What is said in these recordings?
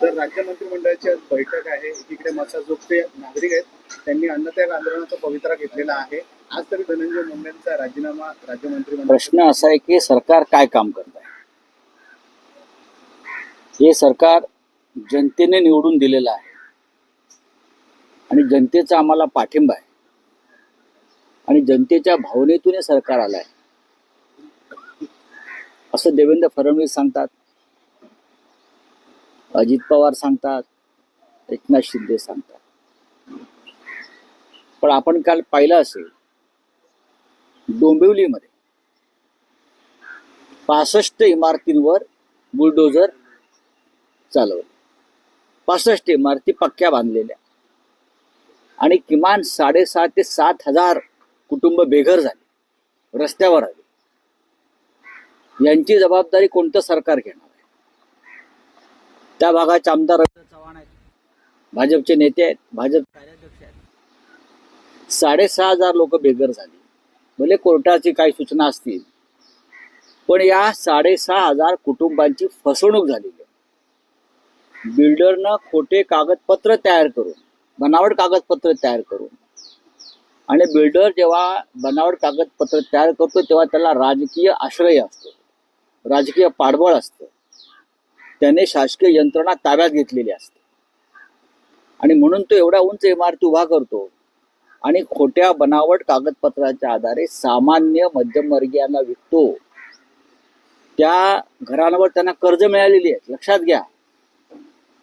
तर राज्य मंत्रिमंडळाची आज बैठक आहे. एकीकडे मसाजोगचे नागरिक आहेत त्यांनी अन्नत्याग आंदोलनाचा पवित्रा घेतलेला आहे. आज तरी धनंजय मुंडेंचा राजीनामा राज्य मंत्रिमंडळ प्रश्न असा आहे की सरकार काय काम करत आहे हे सरकार जनतेने निवडून दिलेलं आहे. आणि जनतेचा आम्हाला पाठिंबा आहे. आणि जनतेच्या भावनेतून हे सरकार आलं आहे असं देवेंद्र फडणवीस सांगतात. अजित पवार सांगतात एकनाथ शिंदे सांगतात. पण आपण काल पाहिलं असेल डोंबिवलीमध्ये पासष्ट इमारतींवर बुलडोजर चालवलं. पासष्ट इमारती पक्क्या बांधलेल्या. आणि किमान साडेसात ते सात हजार कुटुंब बेघर झाले रस्त्यावर आले. यांची जबाबदारी कोणतं सरकार घेणार? त्या भागाचे आमदार रवींद्र चव्हाण आहेत. भाजपचे नेते आहेत भाजप कार्याध्यक्ष आहेत. साडेसहा हजार लोक बेघर झाली. भले कोर्टाची काही सूचना असतील पण या साडेसहा हजार कुटुंबांची फसवणूक झालेली आहे बिल्डरनं खोटे कागदपत्र तयार करून बनावट कागदपत्र तयार करून आणि बिल्डर जेव्हा बनावट कागदपत्र तयार करतो तेव्हा त्याला राजकीय आश्रय असतो. राजकीय पाठबळ असतं. त्याने शासकीय यंत्रणा ताब्यात घेतलेली असते. आणि म्हणून तो एवढा उंच इमारती उभा करतो. आणि खोट्या बनावट कागदपत्राच्या आधारे सामान्य मध्यमवर्गीयांना विकतो. त्या घरांवर त्यांना कर्ज मिळालेली आहेत लक्षात घ्या.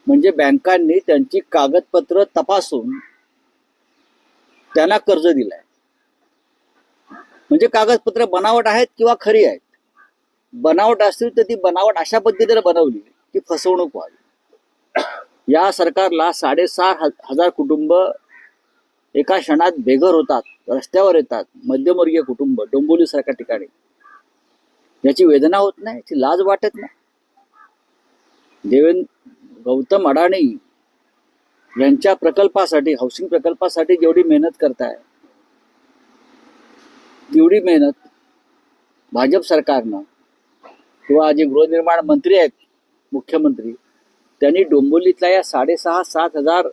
म्हणजे बँकांनी त्यांची कागदपत्र तपासून त्यांना कर्ज दिलंय. म्हणजे कागदपत्र बनावट आहेत किंवा खरी आहेत. बनावट असतील तर ती बनावट अशा पद्धतीने बनवली. की फसवणूक व्हावी. या सरकारला साडेसहा हजार कुटुंब एका क्षणात बेघर होतात रस्त्यावर येतात मध्यमवर्गीय कुटुंब डोंबोली सारख्या ठिकाणी. याची वेदना होत नाही याची लाज वाटत नाही. देवेंद्र गौतम अडाणी यांच्या प्रकल्पासाठी हाऊसिंग प्रकल्पासाठी जेवढी मेहनत करताय तेवढी मेहनत भाजप सरकारनं किंवा जे गृहनिर्माण मंत्री आहेत मुख्यमंत्री. त्यांनी डोंबिवलीतल्या या साडेसहा सात हजार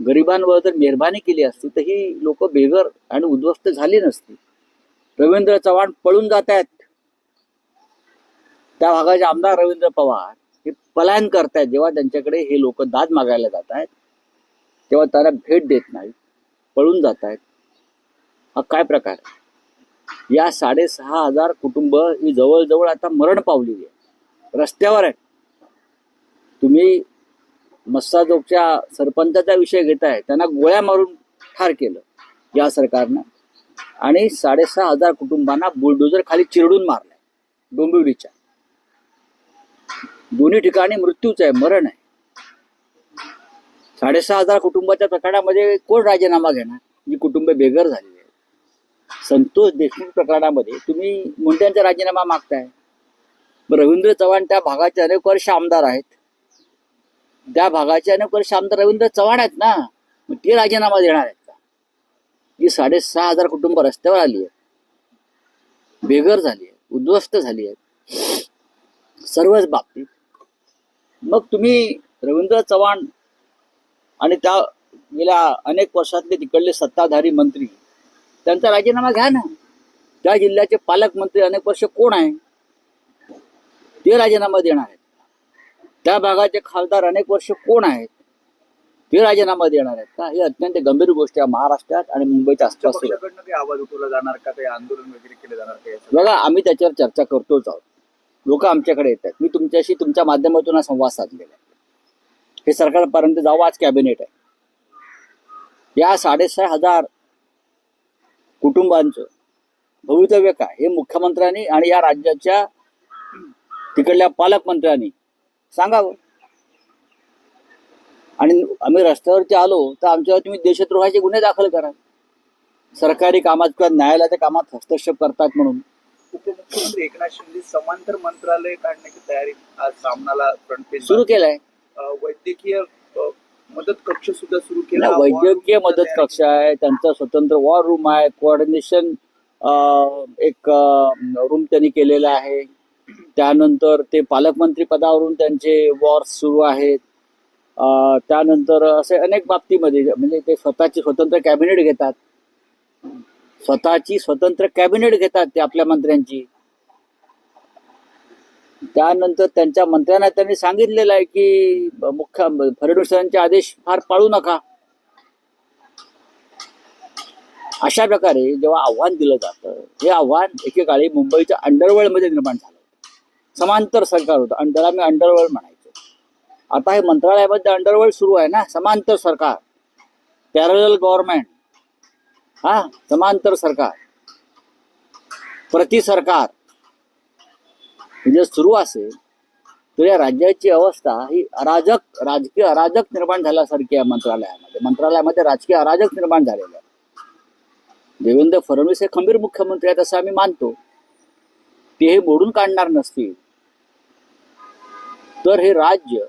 गरिबांवर जर मेहरबानी केली असती तर ही लोक बेघर आणि उद्ध्वस्त झाली नसती. रवींद्र चव्हाण पळून जात आहेत. त्या भागाचे आमदार रवींद्र पवार हे पलायन करतायत जेव्हा त्यांच्याकडे हे लोक दाद मागायला जात आहेत तेव्हा त्यांना भेट देत नाहीत. पळून जात आहेत. हा काय प्रकार या साडेसहा हजार कुटुंब ही जवळजवळ आता मरण पावलेली आहे रस्त्यावर आहेत. तुम्ही मस्साजोगच्या सरपंचाचा विषय घेताय त्यांना गोळ्या मारून ठार केलं या सरकारनं. आणि साडेसहा हजार कुटुंबांना बुलडोजर खाली चिरडून मारलाय डोंबिवलीच्या. दोन्ही ठिकाणी मृत्यूच आहे मरण आहे. साडेसहा हजार कुटुंबाच्या प्रकरणामध्ये कोण राजीनामा घेणार? जी कुटुंब बेघर झालेली आहेत. संतोष देशमुख प्रकरणामध्ये तुम्ही मुंड्यांचा राजीनामा मागताय. रवींद्र चव्हाण त्या भागाचे अनेक वर्ष आमदार आहेत. त्या भागाचे अनेक वर्ष आमदार रवींद्र चव्हाण आहेत ना मग ते राजीनामा देणार आहेत का? जी साडेसहा हजार कुटुंब रस्त्यावर आली आहेत बेघर झाली आहेत उद्ध्वस्त झाली आहेत सर्वच बाबतीत. मग तुम्ही रवींद्र चव्हाण आणि त्या गेल्या अनेक वर्षातले तिकडले सत्ताधारी मंत्री त्यांचा राजीनामा घ्या ना. त्या जिल्ह्याचे पालकमंत्री अनेक वर्ष कोण आहे? ते राजीनामा देणार आहेत. त्या भागाचे खासदार अनेक वर्ष कोण आहेत? ते राजीनामा देणार आहेत का? ही अत्यंत गंभीर गोष्ट आहे. महाराष्ट्रात आणि मुंबईच्या आसपास आवाज उठवला जाणार का? काही आंदोलन वगैरे केले जाणार? बघा आम्ही त्याच्यावर चर्चा करतोच आहोत. लोक आमच्याकडे येतात मी तुमच्याशी तुमच्या माध्यमातून हा संवाद साधलेला आहे. हे सरकारपर्यंत जावं आज कॅबिनेट आहे. या साडेसहा हजार कुटुंबांचं भवितव्य काय? हे मुख्यमंत्र्यांनी आणि या राज्याच्या तिकडल्या पालकमंत्र्यांनी सांगावं आणि आम्ही रस्त्यावरती आलो तर आमच्यावर तुम्ही देशद्रोहाचे गुन्हे दाखल करा. सरकारी कामात किंवा न्यायालयाच्या कामात हस्तक्षेप करतात म्हणून. उपमुख्यमंत्री एकनाथ शिंदे समांतर मंत्रालय काढण्याची तयारी आज सामनाला फ्रंट पेज सुरू केलंय. वैद्यकीय मदत कक्ष सुद्धा सुरू केला. वैद्यकीय मदत कक्ष आहे त्यांचा स्वतंत्र वॉर रूम आहे कोऑर्डिनेशन एक रूम त्यांनी केलेला आहे. त्यानंतर ते पालकमंत्री पदावरून त्यांचे वॉर्स सुरू आहेत. त्यानंतर असे अनेक बाबतीमध्ये म्हणजे ते स्वतःची स्वतंत्र कॅबिनेट घेतात. स्वतःची स्वतंत्र कॅबिनेट घेतात ते आपल्या मंत्र्यांची. त्यानंतर त्यांच्या मंत्र्यांना त्यांनी सांगितलेलं आहे की मुख्य फडणवीसांचे आदेश फार पाळू नका. अशा प्रकारे जेव्हा आव्हान दिलं जातं हे आव्हान एकेकाळी मुंबईच्या अंडरवर्ल्डमध्ये निर्माण झालं. समांतर सरकार होतं. आणि त्याला मी अंडरवर्ल्ड म्हणायचो. आता हे मंत्रालयामध्ये अंडरवर्ल्ड सुरू आहे ना समांतर सरकार. पॅरल गव्हर्नमेंट हा समांतर सरकार. प्रति सरकार म्हणजे सुरू असेल तर या राज्याची अवस्था ही अराजक राजकीय अराजक निर्माण झाल्यासारखी आहे मंत्रालयामध्ये. मंत्रालयामध्ये राजकीय अराजक निर्माण झालेलं आहे. देवेंद्र फडणवीस हे खंबीर मुख्यमंत्री आहेत असं आम्ही मानतो. ते हे मोडून काढणार नसतील. तर हे राज्य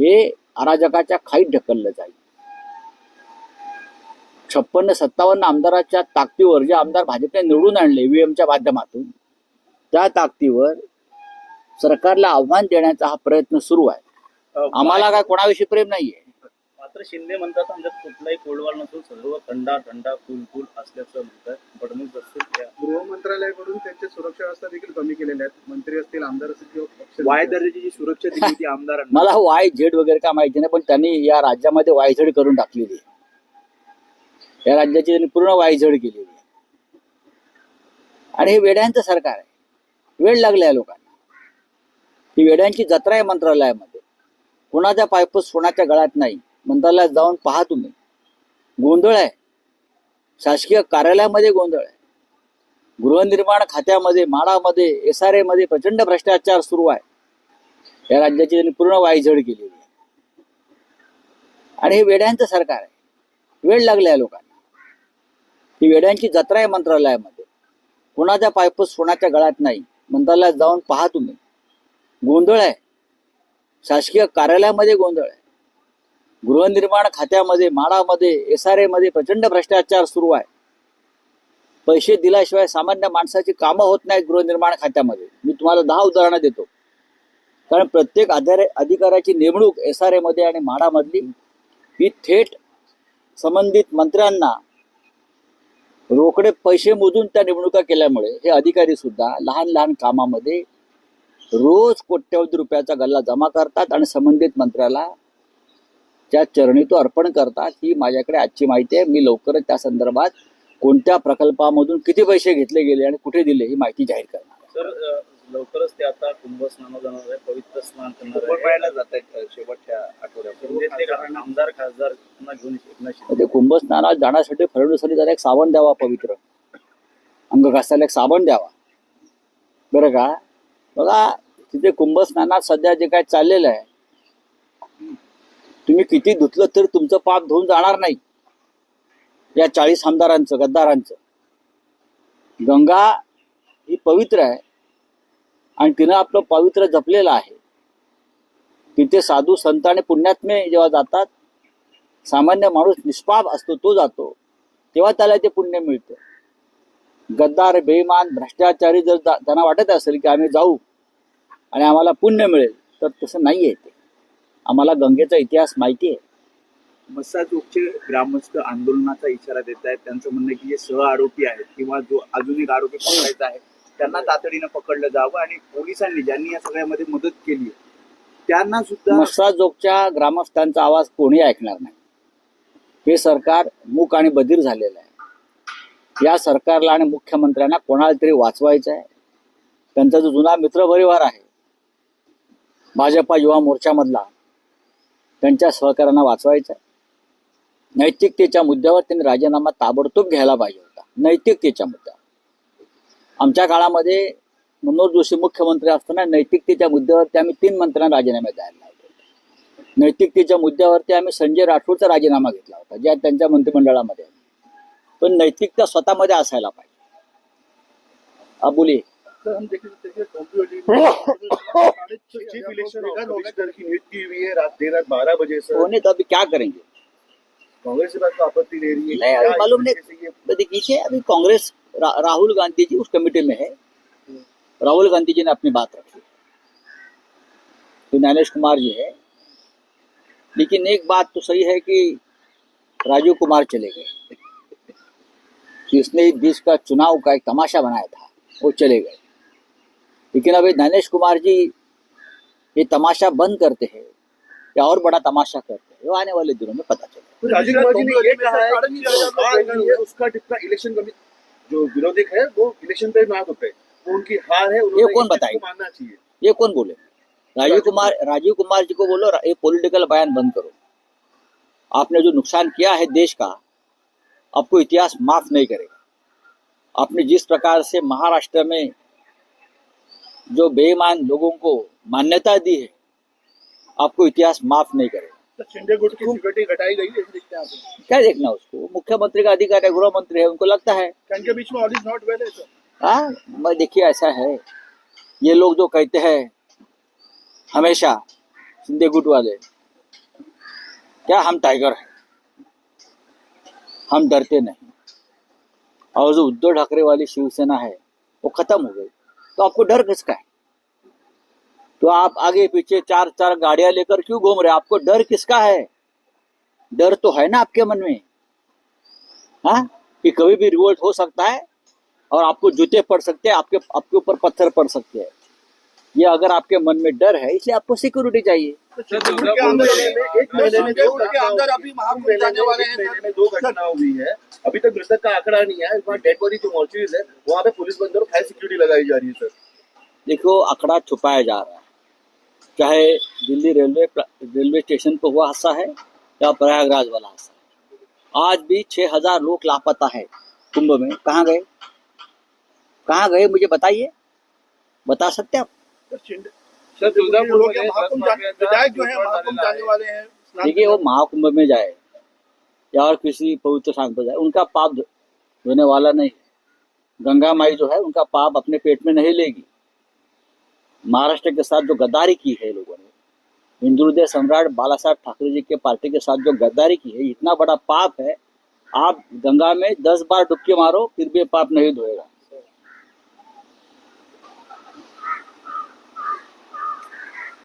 हे अराजकाच्या खाईत ढकललं जाईल. छप्पन्न सत्तावन्न आमदाराच्या ताकदीवर जे आमदार भाजपने निवडून आणले ईव्हीएमच्या माध्यमातून त्या ताकदीवर सरकारला आव्हान देण्याचा हा प्रयत्न सुरू आहे. आम्हाला काय कोणाविषयी प्रेम नाहीये. मात्र शिंदे म्हणतात आमच्यात कुठलाही कोळवार नसून सर्व थंडा थंडा फुल फुल असल्याचं म्हणतात. फडणवीस असतील गृह मंत्रालयाकडून त्यांच्या सुरक्षा व्यवस्था देखील कमी केलेल्या आहेत. मंत्री असतील आमदार असतील किंवा वाय दर्जाची जी सुरक्षा दिली होती आमदारांना. मला वाय झेड वगैरे काय माहिती नाही पण त्यांनी या राज्यामध्ये वायझेड करून टाकलेली. आहे या राज्याची त्यांनी पूर्ण वायझेड केलेली. आहे आणि हे वेड्यांचं सरकार आहे. वेळ लागला आहे लोकांना. ही वेड्यांची जत्रा आहे मंत्रालयामध्ये. कोणाच्या पायपस कोणाच्या गळ्यात नाही. मंत्रालयात जाऊन पहा तुम्ही. गोंधळ आहे. शासकीय कार्यालयामध्ये गोंधळ आहे. गृहनिर्माण खात्यामध्ये माडामध्ये एस आरमध्ये प्रचंड भ्रष्टाचार सुरू आहे. या राज्याची त्यांनी पूर्ण वायझड केलेली आहे. आणि हे वेड्यांचं सरकार आहे. वेळ लागला आहे लोकांना. ही वेड्यांची जत्रा आहे मंत्रालयामध्ये. कोणाच्या पायपूस कोणाच्या गळ्यात नाही. मंत्रालयात जाऊन पहा तुम्ही. गोंधळ आहे. शासकीय कार्यालयामध्ये गोंधळ आहे. गृहनिर्माण खात्यामध्ये माडामध्ये एस आरमध्ये प्रचंड भ्रष्टाचार सुरू आहे. पैसे दिल्याशिवाय सामान्य माणसाची कामं होत नाहीत गृहनिर्माण खात्यामध्ये. मी तुम्हाला दहा उदाहरणं देतो. कारण प्रत्येक आधारे अधिकाऱ्याची नेमणूक एस आरमध्ये आणि माडामधली ही थेट संबंधित मंत्र्यांना रोकडे पैसे मोजून त्या नेमणुका केल्यामुळे हे अधिकारी सुद्धा लहान लहान कामामध्ये रोज कोट्यवधी रुपयाचा गल्ला जमा करतात आणि संबंधित मंत्र्याला त्या चरणी तो अर्पण करतात ही माझ्याकडे आजची माहिती आहे. मी लवकरच त्या संदर्भात कोणत्या प्रकल्पामधून किती पैसे घेतले गेले आणि कुठे दिले ही माहिती जाहीर करणार अ, लवकरच ते आता कुंभ स्नान जाणार आहे पवित्र स्नान करणार जात आहेत शेवटच्या आठवड्यात. शिंदेचे कारण आमदार खासदारांना घेऊन कुंभस्नानात जाण्यासाठी फडणवीसांनी त्याला एक साबण द्यावा पवित्र. अंग घासायला एक साबण द्यावा. बरं का? बघा तिथे कुंभस्नानात सध्या जे काय चाललेलं आहे तुम्ही किती धुतलं तर तुमचं पाप धुवून जाणार नाही. या चाळीस आमदारांचं गद्दारांचं. गंगा ही पवित्र आहे आणि तिनं आपलं पवित्र जपलेलं आहे. तिथे साधू संत आणि पुण्यात्मे जेव्हा जातात सामान्य माणूस निष्पाप असतो तो जातो. तेव्हा त्याला ते पुण्य मिळतं. गद्दार बेईमान भ्रष्टाचारी जर त्यांना वाटत असेल की आम्ही जाऊ आणि आम्हाला पुण्य मिळेल तर तसं नाही आहे ते. आम्हाला गंगेचा इतिहास माहिती आहे. मस्साजोगचे ग्रामस्थ आंदोलनाचा इशारा देत आहेत. त्यांचं म्हणणं की जे सह आरोपी आहेत किंवा जो अजून एक आरोपी पकडायचा आहे त्यांना तातडीनं पकडलं जावं आणि पोलिसांनी ज्यांनी या सगळ्यामध्ये मदत केली त्यांना सुद्धा मस्साजोगच्या ग्रामस्थांचा आवाज कोणी ऐकणार नाही? हे सरकार मूक आणि बधीर झालेलं आहे. या सरकारला आणि मुख्यमंत्र्यांना कोणाला तरी वाचवायचं आहे? त्यांचा जो जुना मित्रपरिवार आहे भाजपा युवा मोर्चामधला त्यांच्या सहकार्यांना वाचवायचं आहे नैतिकतेच्या मुद्द्यावर त्यांनी राजीनामा ताबडतोब घ्यायला पाहिजे होता. नैतिकतेच्या मुद्द्यावर. आमच्या काळामध्ये मनोहर जोशी मुख्यमंत्री असताना नैतिकतेच्या मुद्द्यावरती आम्ही तीन मंत्र्यांना राजीनामे द्यायला लावले होते. नैतिकतेच्या मुद्द्यावरती आम्ही संजय राठोडचा राजीनामा घेतला होता ज्या त्यांच्या मंत्रिमंडळामध्ये पण नैतिकता स्वतःमध्ये असायला पाहिजे. अबुली सर हम देखें तो देखिए चीफ इलेक्शन ऑफिसर की नियुक्ति हुई है रात देर रात बारह बजे से होने तो अभी क्या करेंगे? कांग्रेस बात आपत्ति ले रही है नहीं, अभी मालूम नहीं। तरीके से ये तो देखिए अभी कांग्रेस राहुल गांधी जी उस कमेटी में है। राहुल गांधी जी ने अपनी बात रखी। तो ज्ञानेश कुमार जी है। लेकिन एक बात तो सही है कि राजीव कुमार चले गए। जिसने बीच का चुनाव का एक तमाशा बनाया था वो चले गए। लेकिन अभी नरेश कुमार जी ये तमाशा बंद करते हैं या और बड़ा तमाशा करते हैं वो आने वाले दिनों में पता चलेगा। तो राजीव कुमार जी ने ये कहा है जो हुई है उसका टिप्पा इलेक्शन जो विरोधी है वो इलेक्शन पे ना होते उनकी हार है ये कौन बताएगा? ये कौन बोले? राजीव कुमार राजीव कुमार जी को बोलो ये पॉलिटिकल बयान बंद करो। आपने जो नुकसान किया है देश का आपको इतिहास माफ़ नहीं करेगा। आपने जिस प्रकार से महाराष्ट्र में जो बेईमान लोगों को मान्यता दी है आपको इतिहास माफ़ नहीं करेगा। तो गुट की गई ऐसे दिखते आप क्या देखना उसको? मुख्यमंत्री का अधिकार है गृह मंत्री है उनको लगता है। क्या बीच में ऑल इज़ नॉट वेल है हाँ देखिए ऐसा है। ये लोग जो कहते हैं हमेशा शिंदे गुट वाले क्या हम टाइगर हैं? हम डरते नहीं। और जो उद्धव ठाकरे वाली शिवसेना है वो खत्म हो गई। तो आपको डर किसका है? तो आप आगे पीछे चार चार गाड़ियाँ लेकर क्यों घूम रहे आपको डर किसका है? डर तो है ना आपके मन में। हाँ? कि कभी भी रिवोल्ट हो सकता है और आपको जूते पड़ सकते हैं, आपके आपके ऊपर पत्थर पड़ सकते हैं। ये अगर आपके मन में डर है इसलिए आपको सिक्योरिटी चाहिए। दो के अंदर अभी महाकुंभ जाने वाले हैं महीने में दो घटना हुई है। अभी तक मृतक का आंकड़ा नहीं है डेड बॉडी जो मौजूद है वहाँ पे पुलिस बंदर हाई सिक्योरिटी लगाई जा रही है सर। देखो आंकड़ा छुपाया जा रहा है। चाहे दिल्ली रेलवे रेलवे स्टेशन पर हुआ हादसा है या प्रयागराज वाला हादसा आज भी छह हज़ार लोग लापता है कुंभ में। कहाँ गए? कहाँ गए मुझे बताइए। बता सकते आप? विधायक जो है महाकुंभ जाने वाले हैं देखिए वो महाकुंभ में जाए या और किसी पवित्र स्थान पर जाए उनका पाप धोने वाला नहीं है। गंगा माई जो है उनका पाप अपने पेट में नहीं लेगी। महाराष्ट्र के साथ जो गद्दारी की है लोगों ने हिंदू सम्राट बाला साहब ठाकरे जी के पार्टी के साथ जो गद्दारी की है इतना बड़ा पाप है आप गंगा में दस बार डुबकी मारो फिर भी पाप नहीं धोएगा।